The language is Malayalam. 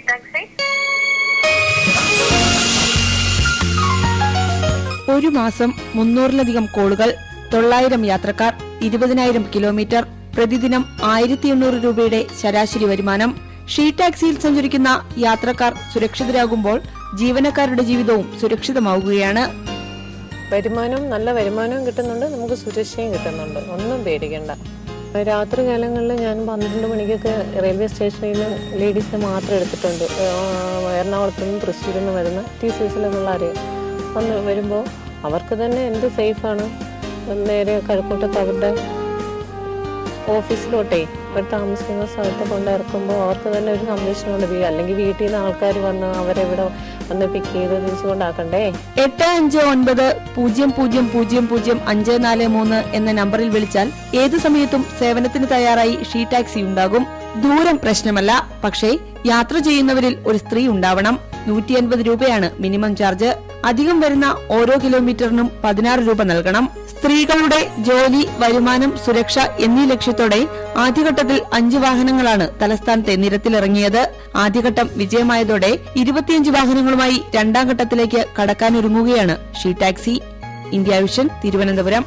ടാക്സി ഒരു മാസം മുന്നൂറിലധികം കോളുകൾ തൊള്ളായിരം യാത്രക്കാർ ഇരുപതിനായിരം കിലോമീറ്റർ പ്രതിദിനം ആയിരത്തി എണ്ണൂറ് രൂപയുടെ ശരാശരി വരുമാനം. ഷീ ടാക്സിയിൽ സഞ്ചരിക്കുന്ന യാത്രക്കാർ സുരക്ഷിതരാകുമ്പോൾ ജീവനക്കാരുടെ ജീവിതവും സുരക്ഷിതമാവുകയാണ്. വരുമാനവും നല്ല വരുമാനവും കിട്ടുന്നുണ്ട് നമുക്ക് സുരക്ഷയും കിട്ടുന്നുണ്ട്. ഒന്നും പേടിക്കണ്ട. രാത്രി കാലങ്ങളിൽ ഞാൻ പന്ത്രണ്ട് മണിക്കൊക്കെ റെയിൽവേ സ്റ്റേഷനിൽ നിന്ന് ലേഡീസിനെ മാത്രം എടുത്തിട്ടുണ്ട്. എറണാകുളത്തു നിന്നും തൃശ്ശൂരിൽ നിന്ന് വരുന്ന ടി സി എസിലെ പിള്ളേരെ വന്ന് വരുമ്പോൾ അവർക്ക് തന്നെ എന്ത് സേഫാണ് നേരെ കഴക്കൂട്ടത്ത് അവരുടെ ഓഫീസിലോട്ടേ ഇവർ താമസിക്കുന്ന സ്ഥലത്ത് കൊണ്ടിറക്കുമ്പോൾ അവർക്ക് തന്നെ ഒരു സംരക്ഷണമുണ്ട് ലഭിക്കുക അല്ലെങ്കിൽ വീട്ടിൽ നിന്ന് ആൾക്കാർ വന്ന് അവരെവിടെ വന്ന് പിക്ക് ചെയ്ത് തിരിച്ചു കൊണ്ടാക്കണ്ടേ? എട്ട് അഞ്ച് ഒൻപത് പൂജ്യം പൂജ്യം പൂജ്യം പൂജ്യം അഞ്ച് നാല് മൂന്ന് എന്ന നമ്പറിൽ വിളിച്ചാൽ ഏത് സമയത്തും സേവനത്തിന് തയ്യാറായി ഷീ ടാക്സി ഉണ്ടാകും. ദൂരം പ്രശ്നമല്ല പക്ഷേ യാത്ര ചെയ്യുന്നവരിൽ ഒരു സ്ത്രീ ഉണ്ടാവണം. നൂറ്റി അൻപത് രൂപയാണ് മിനിമം ചാർജ്. അധികം വരുന്ന ഓരോ കിലോമീറ്ററിനും പതിനാറ് രൂപ നൽകണം. സ്ത്രീകളുടെ ജോലി വരുമാനം സുരക്ഷ എന്നീ ലക്ഷ്യത്തോടെ ആദ്യഘട്ടത്തിൽ അഞ്ച് വാഹനങ്ങളാണ് തലസ്ഥാനത്തെ നിരത്തിലിറങ്ങിയത്. ആദ്യഘട്ടം വിജയമായതോടെ ഇരുപത്തിയഞ്ച് വാഹനങ്ങളുമായി രണ്ടാം ഘട്ടത്തിലേക്ക് കടക്കാനൊരുങ്ങുകയാണ് she taxi. India vision Thiruvananthapuram.